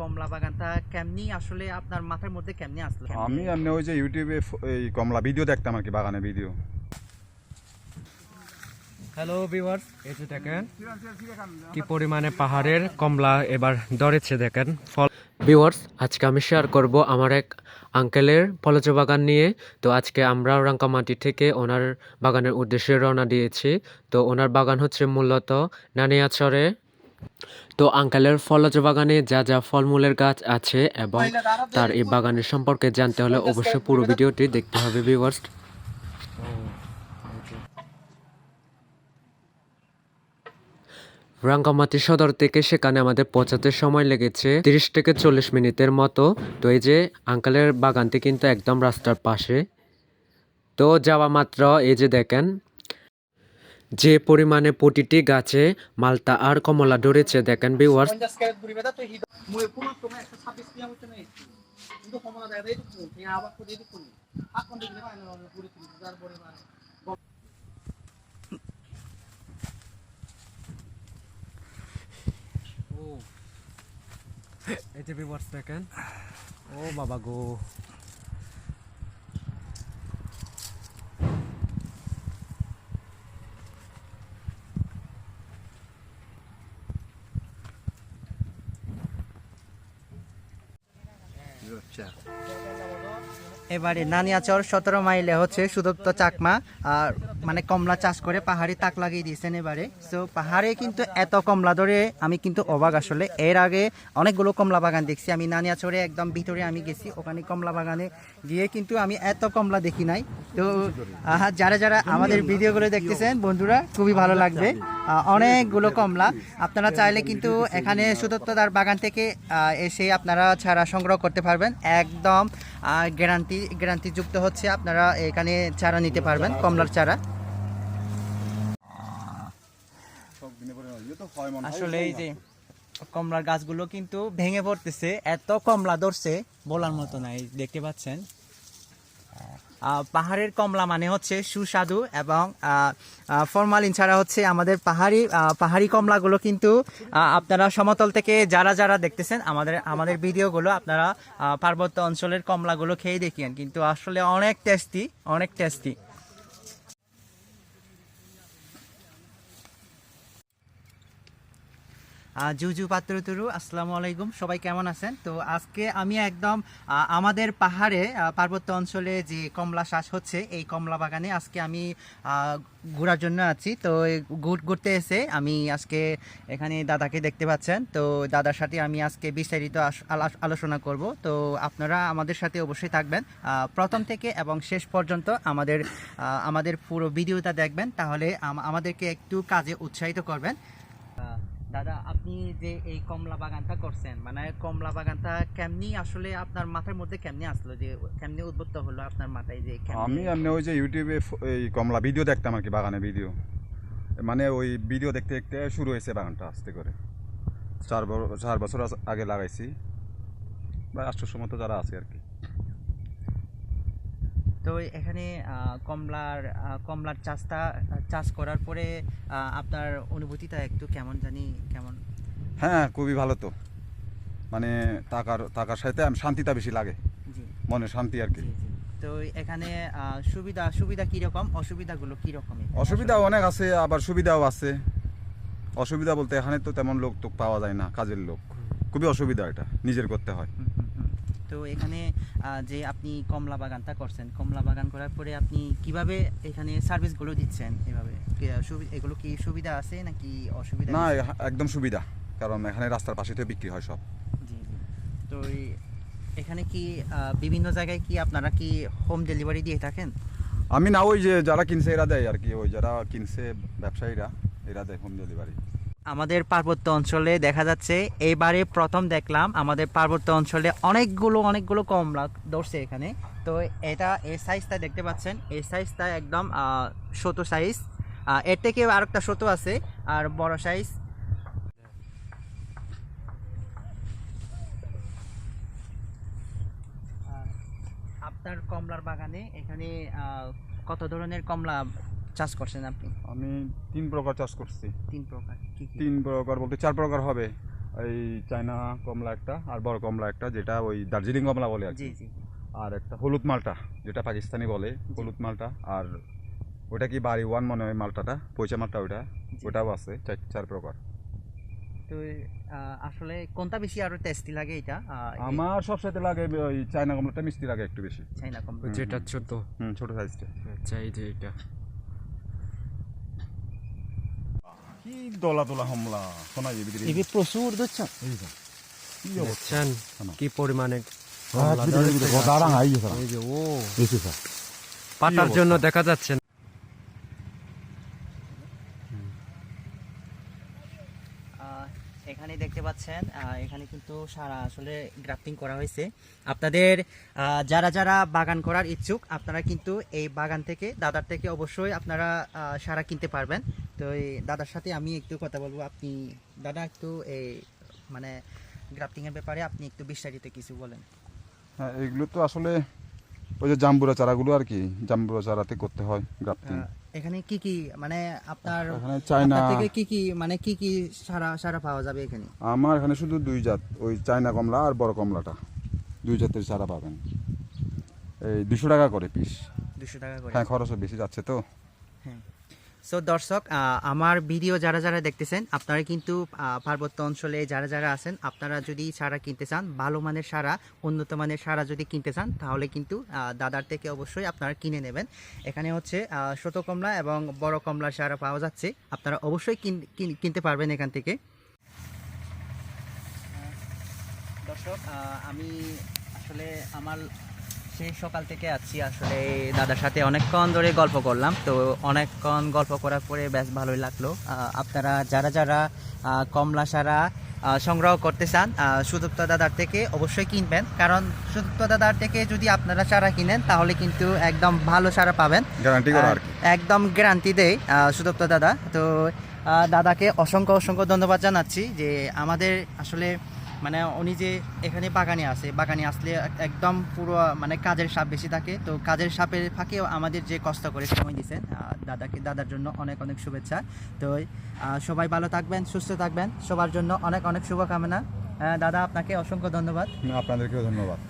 কমলা বাগানটা কেমনি আসলে আপনার মাথার মধ্যে কেমনি আসলো? আমি এমনি ওই যে ইউটিউবে এই কমলা ভিডিও দেখতাম আর কি বাগানে ভিডিও হ্যালো ভিউয়ার্স এই যে দেখেন কি পরিমাণে পাহাড়ের কমলা এবার ধরেছে দেখেন ফল ভিউয়ার্স আজকে আমি শেয়ার করব আমার এক আঙ্কেলের ফলজ বাগান নিয়ে। তো আজকে আমরা রাঙ্কামাটি থেকে ওনার বাগানের উদ্দেশ্যে রওনা দিয়েছি। তো ওনার বাগান হচ্ছে মূলত নানিয়াচরে। তো আঙ্কেলের ফলজ বাগানে যা যা ফলমূলের গাছ আছে এবং তার এই বাগানের সম্পর্কে জানতে হলে অবশ্যই পুরো ভিডিওটি দেখতে হবে ভিউয়ার্স রাঙ্গামাটি সদর থেকে সেখানে আমাদের পৌঁছাতে সময় লেগেছে তিরিশ থেকে চল্লিশ মিনিটের মতো। তো এই যে আঙ্কালের বাগানটি কিন্তু একদম রাস্তার পাশে। তো যাওয়া মাত্র এই যে দেখেন যে পরিমাণে প্রতিটি গাছে মালতা আর কমলা ধরেছে দেখেন ভিউয়ার্স এই যে। ভিউয়ার্স দেখেন। ও বাবা গো। এবারে নানিয়াচর সতেরো মাইলে হচ্ছে সুদত্ত চাকমা আর মানে কমলা চাষ করে পাহাড়ে তাক লাগিয়ে দিয়েছেন এবারে। সো পাহাড়ে কিন্তু এত কমলা ধরে আমি কিন্তু অবাক আসলে। এর আগে অনেকগুলো কমলা বাগান দেখছি। আমি নানিয়াচরে একদম ভিতরে আমি গেছি ওখানে কমলা বাগানে গিয়ে কিন্তু আমি এত কমলা দেখি নাই। তো যারা যারা আমাদের ভিডিওগুলো দেখতেছেন বন্ধুরা খুবই ভালো লাগবে। অনেকগুলো কমলা। আপনারা চাইলে কিন্তু এখানে সুদত্তদার বাগান থেকে এসে আপনারা চারা সংগ্রহ করতে পারবেন। একদম গ্যারান্টি গ্যারান্টি যুক্ত হচ্ছে আপনারা এখানে চারা নিতে পারবেন, কমলার চারা। আসলে এই যে কমলার গাছগুলো কিন্তু ভেঙে পড়তেছে, এত কমলা ধরছে, বলার মতো নাই, দেখতে পাচ্ছেন? পাহাড়ের কমলা মানে হচ্ছে সুস্বাদু এবং ফরমালিন ছাড়া হচ্ছে আমাদের পাহাড়ি পাহাড়ি কমলাগুলো কিন্তু আপনারা সমতল থেকে যারা যারা দেখতেছেন, আমাদের আমাদের ভিডিওগুলো আপনারা পার্বত্য অঞ্চলের কমলাগুলো খেয়ে দেখিয়েন কিন্তু আসলে অনেক টেস্টি অনেক টেস্টি জুজু পাত্র তুরু, আসসালামু আলাইকুম। সবাই কেমন আছেন? তো আজকে আমি একদম আমাদের পাহাড়ে পার্বত্য অঞ্চলে যে কমলা চাষ হচ্ছে, এই কমলা বাগানে আজকে আমি ঘোরার জন্য আছি। তো ঘুরতে এসে আমি আজকে এখানে দাদাকে দেখতে পাচ্ছেন। তো দাদার সাথে আমি আজকে বিস্তারিত আলোচনা করব। তো আপনারা আমাদের সাথে অবশ্যই থাকবেন। প্রথম থেকে এবং শেষ পর্যন্ত আমাদের আমাদের পুরো ভিডিওটা দেখবেন। তাহলে আমাদেরকে একটু কাজে উৎসাহিত করবেন। দাদা, আপনি যে এই কমলা বাগানটা করছেন মানে কমলা বাগানটা কেমনি আসলে আপনার মাথার মধ্যে কেমনি আসলো? যে কেমনি উদ্বুদ্ধ হলো আপনার মাথায় যে আমি এমনি ওই যে ইউটিউবে এই কমলা ভিডিও দেখতাম আর কি, বাগানে ভিডিও মানে ওই ভিডিও দেখতে দেখতে শুরু হয়েছে বাগানটা আস্তে করে। চার চার বছর আগে লাগাইছি। বা আটশোর মতো যারা আছে আর কি। তো এখানে কমলার কমলার চাষটা চাষ করার পরে আপনার অনুভূতিটা একটু কেমন জানি কেমন? হ্যাঁ খুবই ভালো তো। মানে টাকার টাকার সাথে আমি শান্তিটা বেশি লাগে। মনে শান্তি আর কি। তো এখানে সুবিধা সুবিধা কীরকম? অসুবিধাগুলো কীরকম অসুবিধা অনেক আছে আবার সুবিধাও আছে। অসুবিধা বলতে এখানে তো তেমন লোক তো পাওয়া যায় না কাজের লোক। খুবই অসুবিধা এটা নিজের করতে হয়। তো এখানে যে আপনি কমলা বাগানটা করছেন কমলা বাগান করার পরে আপনি কীভাবে এখানে সার্ভিসগুলো দিচ্ছেন এভাবে? এগুলো কি সুবিধা আছে নাকি অসুবিধা না একদম সুবিধা কারণ এখানে রাস্তার পাশে তো বিক্রি হয় সব। জি জি। তো এখানে কি বিভিন্ন জায়গায় কি আপনারা কি হোম ডেলিভারি দিয়ে থাকেন? আমি না ওই যে যারা কিনছে এরা দেয় আর কি ওই যারা কিনছে ব্যবসায়ীরা এরা দেয় হোম ডেলিভারি। আমাদের পার্বত্য অঞ্চলে দেখা যাচ্ছে, এইবারে প্রথম দেখলাম আমাদের পার্বত্য অঞ্চলে অনেকগুলো অনেকগুলো কমলা ধরছে এখানে। তো এটা এই সাইজটা দেখতে পাচ্ছেন এই সাইজটা একদম ছোট সাইজ এর থেকে আর একটা ছোট আছে, আর বড় সাইজ আপনার কমলার বাগানে এখানে কত ধরনের কমলা চাষ করছেন আপনি? আমি তিন প্রকার চাষ করছি। তিন প্রকার কি কি? তিন প্রকার বলতে চার প্রকার হবে। এই চায়না কমলা একটা আর বড় কমলা একটা যেটা ওই দার্জিলিং কমলা বলে আর জি কি জি। আর একটা হলুদ মালটা যেটা পাকিস্তানি বলে হলুদ মালটা। আর ওটা কি বাড়ি ওয়ান মনে হয় মালটাটা পয়সা মালটা ওটা ওটাও আছে চার চার প্রকার। তো আসলে কোনটা বেশি আরও টেস্টি লাগে এটা? আমার সবসাথে লাগে ওই চায়না কমলাটা মিষ্টি লাগে একটু বেশি। চাইনা কম হুম, যেটা ছোট। হুম ছোট সাইজটা আচ্ছা এই যে এটা। কি দলা দলা হামলা? শোনা যাবে এবি প্রচুর দেখছেন? কি দেখছেন কি পরিমাণে হ্যাঁ, জন্য দেখা ভিতরে ধরেছে গদা গাছে। রাঙা এই যে এই যে ও বেশি স্যার পাতার অবস্থা? জন্য দেখা যাচ্ছে না। আহ, এখানে দেখতে পাচ্ছেন এখানে কিন্তু সারা আসলে গ্রাফটিং করা হয়েছে। আপনাদের যারা যারা বাগান করার ইচ্ছুক, আপনারা কিন্তু এই বাগান থেকে, দাদার থেকে অবশ্যই আপনারা সারা কিনতে পারবেন। তো এই দাদার সাথে আমি একটু কথা বলব। আপনি, দাদা, একটু এই মানে গ্রাফটিং এর ব্যাপারে আপনি একটু বিস্তারিত কিছু বলেন। হ্যাঁ এগুলো তো আসলে ওই যে জাম্বুরা চারাগুলো আর কি জাম্বুরা চারাতে করতে হয় গ্রাফটিং এখানে কি কি মানে আপনার এখানে চায়না থেকে কি কি মানে কি কি সারা সারা পাওয়া যাবে এখানে? আমার এখানে শুধু দুই জাত ওই চায়না কমলা আর বড় কমলাটা। দুই জাতের সারা পাবেন। এই দুশো টাকা করে পিস দুশো টাকা করে। হ্যাঁ খরচও বেশি যাচ্ছে তো। সো দর্শক আমার ভিডিও যারা যারা দেখতেছেন, আপনারা কিন্তু পার্বত্য অঞ্চলে যারা যারা আছেন, আপনারা যদি সারা কিনতে চান, ভালো মানের সারা, উন্নত মানের সারা যদি কিনতে চান, তাহলে কিন্তু দাদার থেকে অবশ্যই আপনারা কিনে নেবেন। এখানে হচ্ছে ছোট কমলা এবং বড় কমলা সারা পাওয়া যাচ্ছে। আপনারা অবশ্যই কিন- কিন- কিনতে পারবেন এখান থেকে। দর্শক আমি আসলে আমার সেই সকাল থেকে আছি আসলে দাদার সাথে অনেকক্ষণ ধরে গল্প করলাম। তো অনেকক্ষণ গল্প করার পরে বেশ ভালোই লাগল। আপনারা যারা যারা কমলা সারা সংগ্রহ করতে চান আহ, সুদত্ত দাদার থেকে অবশ্যই কিনবেন। কারণ সুদত্ত দাদার থেকে যদি আপনারা সারা কিনেন তাহলে কিন্তু একদম ভালো সারা পাবেন। একদম গ্যারান্টি দেয় আহ, সুদত্ত দাদা। তো দাদাকে অসংখ্য অসংখ্য ধন্যবাদ জানাচ্ছি যে আমাদের আসলে মানে উনি যে এখানে বাগানে আছে, বাগানে আসলে একদম পুরো মানে কাজের সাপ বেশি থাকে। তো কাজের সাপের ফাঁকে আমাদের যে কষ্ট করে সময় দিচ্ছেন দাদাকে, দাদার জন্য অনেক অনেক শুভেচ্ছা। তো সবাই ভালো থাকবেন, সুস্থ থাকবেন। সবার জন্য অনেক অনেক শুভকামনা। দাদা, আপনাকে অসংখ্য ধন্যবাদ। আপনাদেরকেও ধন্যবাদ।